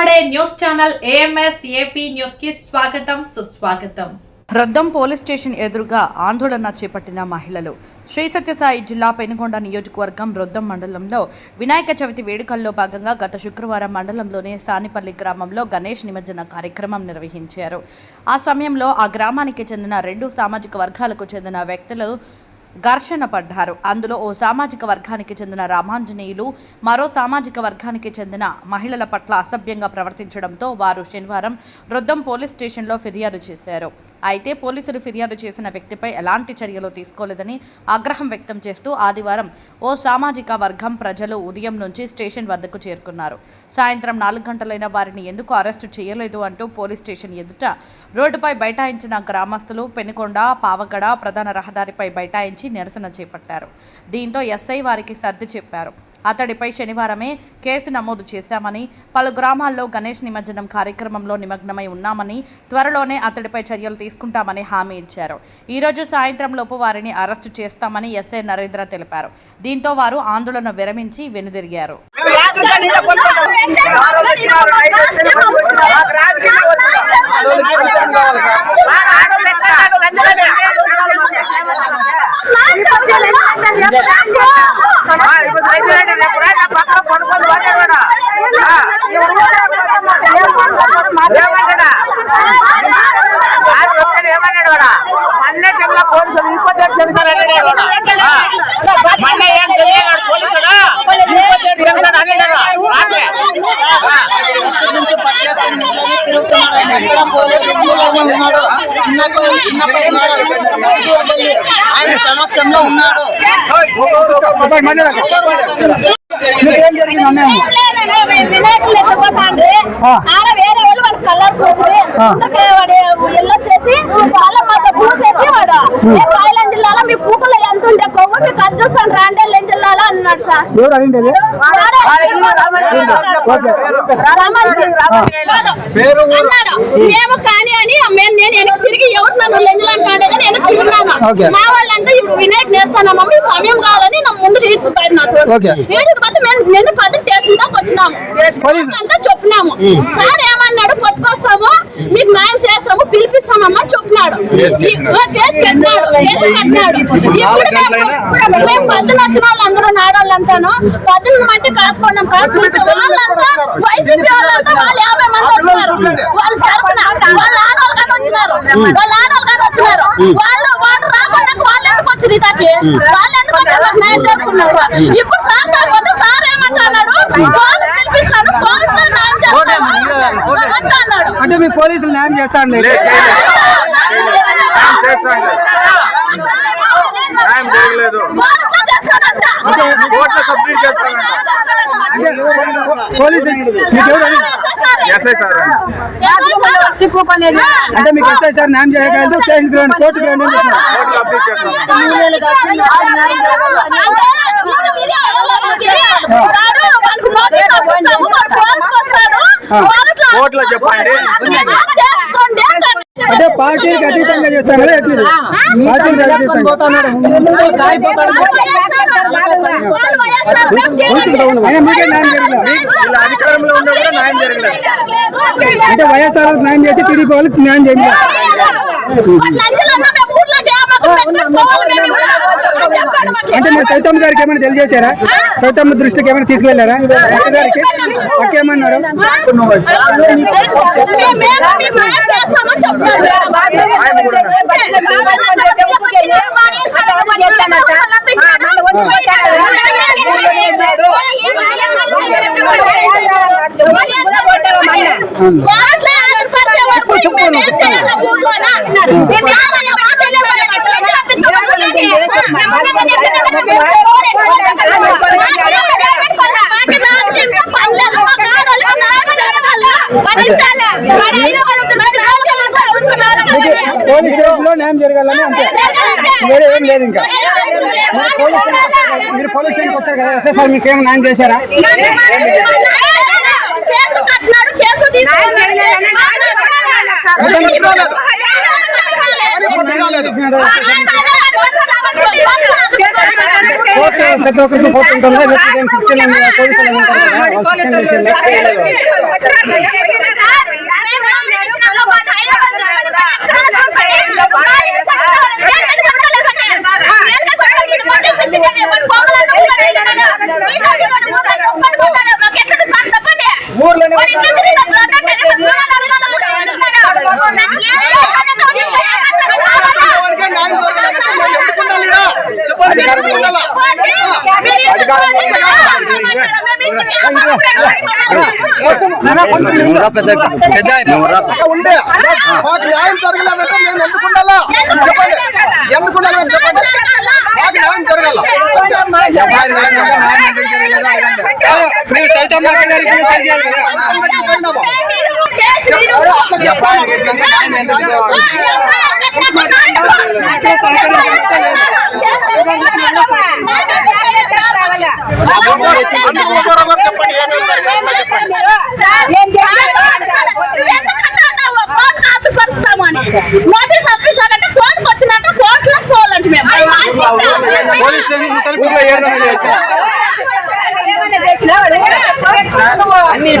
మాట్లాడే news channel A M S AP న్యూస్కి స్వాగతం సుస్వాగతం. రొద్దం పోలీస్ స్టేషన్ ఎదురుగా ఆందోళన చేపట్టిన మహిళలు. శ్రీ సత్యసాయి జిల్లా పెనుగొండ నియోజకవర్గం రొద్దం మండలంలో వినాయక చవితి వేడుకల్లో భాగంగా గత శుక్రవారం మండలంలోని సానిపల్లి గ్రామంలో గణేష్ నిమజ్జన కార్యక్రమం నిర్వహించారు. ఆ సమయంలో ఆ గ్రామానికి చెందిన రెండు సామాజిక వర్గాలకు చెందిన వ్యక్తులు ఘర్షణ పడ్డారు. అందులో ఓ సామాజిక వర్గానికి చెందిన రామాంజనేయులు మరో సామాజిక వర్గానికి చెందిన మహిళల పట్ల అసభ్యంగా ప్రవర్తించడంతో వారు శనివారం రొద్దం పోలీస్ స్టేషన్లో ఫిర్యాదు చేశారు. అయితే పోలీసులు ఫిర్యాదు చేసిన వ్యక్తిపై ఎలాంటి చర్యలు తీసుకోలేదని ఆగ్రహం వ్యక్తం చేస్తూ ఆదివారం ఓ సామాజిక వర్గం ప్రజలు ఉదయం నుంచి స్టేషన్ వద్దకు చేరుకున్నారు. సాయంత్రం నాలుగు గంటలైన వారిని ఎందుకు అరెస్టు చేయలేదు అంటూ పోలీస్ స్టేషన్ ఎదుట రోడ్డుపై బైఠాయించిన గ్రామస్తులు పెనుకొండ పావగడ ప్రధాన రహదారిపై బైఠాయించి నిరసన చేపట్టారు. దీంతో ఎస్ఐ వారికి సర్ది చెప్పారు. అతడిపై శనివారమే కేసు నమోదు చేశామని పలు గ్రామాల్లో గణేష్ నిమజ్జనం కార్యక్రమంలో నిమగ్నమై ఉన్నామని త్వరలోనే అతడిపై చర్యలు తీసుకుంటామని హామీ ఇచ్చారు ఈరోజు సాయంత్రంలోపు వారిని అరెస్టు చేస్తామని ఎస్ఐ నరేంద్ర తెలిపారు దీంతో వారు ఆందోళన విరమించి వెనుదిరిగారు మళ్ళీ జిల్లా పోలీసులు ఇంకోటి చెప్తారని మళ్ళీ ఆయన సమక్షంలో ఉన్నాడు. మీకేం ఎత్తుకోతాండ్రి ఆడ వేరే వాళ్ళు వాడు కలర్ పూసి వాడు ఎల్లొచ్చేసి వాళ్ళ మాత పూసేసి వాడు. ఏ కాయలం జిల్లాలో మీ పూకలు ఎంత ఉంటే కొవ్వు మీకు అది చూస్తాను రాండేళ్ళ అన్నాడు సార్? ఎవరు మేము కానీ అని మేము నేను వెనక్కి తిరిగి ఎవరు నన్ను లెంజలు అంటాడే కానీ వెనక్కి తిరిగినాను ఓకే. మా వాళ్ళంతా ఇప్పుడు వినాయక్ నేస్తానమ్మా మీ సమయం కాదని నా ముందు మేము నేను పద్ధతి చేసిన దాకా వచ్చినాము. పోలీసు- అంతా చెప్పినాము. సార్ పట్టుకొస్తాము మీకు న్యాయం చేస్తాము పిలిపిస్తామమ్మా చెప్పినాడు. కేసు పెట్టినాడు కేసు పెట్టినాడు ఇప్పుడు మేము- పద్దున వచ్చిన వాళ్ళందరూ నాడోళ్ళంతాను పద్దున అంటే కాసుకున్నాం కాసుకుంటే వాళ్ళంతా వైసీపీ వాళ్ళంతా వాళ్ళు యాభై మంది వచ్చినారు. వాళ్ళ తరఫున వాళ్ళ ఆడవాళ్ళు కానీ వచ్చినారు. వాళ్ళ ఆడవాళ్ళు కానీ వచ్చినారు. వాళ్ళు వాళ్ళు రాకుండా వాళ్ళు ఎందుకు వచ్చి ఇతకి వాళ్ళు ఎందుకు న్యాయం చేసుకున్నారు ఇప్పుడు సార్ కాకపోతే సార్ ఏమంటున్నాడు? వాళ్ళు పిలిపిస్తాను పోలీసులు న్యాయం చేస్తాను అంటే మీ పోలీసులు న్యాయం చేస్తాను న్యాయం చేయలేదు. కోర్టులో సబ్మిట్ చేస్తానంట అంటే పోలీసులు మీకు ఎవరు అడిగి- ఎస్ఐ సార్ చిక్కుకునేది అంటే మీకు ఎస్ఐ సార్ న్యాయం చేయగలదు స్టేషన్కి రండి కోర్టుకి కోర్టులో చెప్పండి. అంటే పార్టీకి అతీతంగా చేస్తాను కదా ఎట్లా? ఇది? పార్టీకి అధికారంలో ఉన్నా కూడా న్యాయం జరగలేదు అంటే వైఎస్ఆర్ న్యాయం చేసి టీడీపీ వాళ్ళకి న్యాయం చేయాలి. అంటే మీరు సైతమ్మ గారికి ఏమైనా తెలియజేశారా సైతమ్మ దృష్టికి ఏమైనా తీసుకెళ్లారా అక్క గారికి అక్క ఏమన్నారు పోలీస్ స్టేషన్లో న్యాయం జరగాలని అంతే వేరే ఏం లేదు ఇంకా మీరు పోలీస్ స్టేషన్కి వస్తారు కదా ఎస్ఎస్ఆర్ మీకు ఏమైనా న్యాయం చేశారా న్యాయం foto, se tocó en donde మాకు న్యాయం జరగలేదంటే మేము ఎందుకు ఉండాలా చెప్పండి. ఎందుకు ఉండాలి చెప్పండి మాకు న్యాయం జరగాల మీరు సైతం గారికి తెలియాలి కదా చెప్పండి ఏమేమి చెప్పండి నోటీస్ పంపిస్తానంటే కోర్టుకు వచ్చినాక కోర్టులకు పోవాలంటే మేము? అన్ని.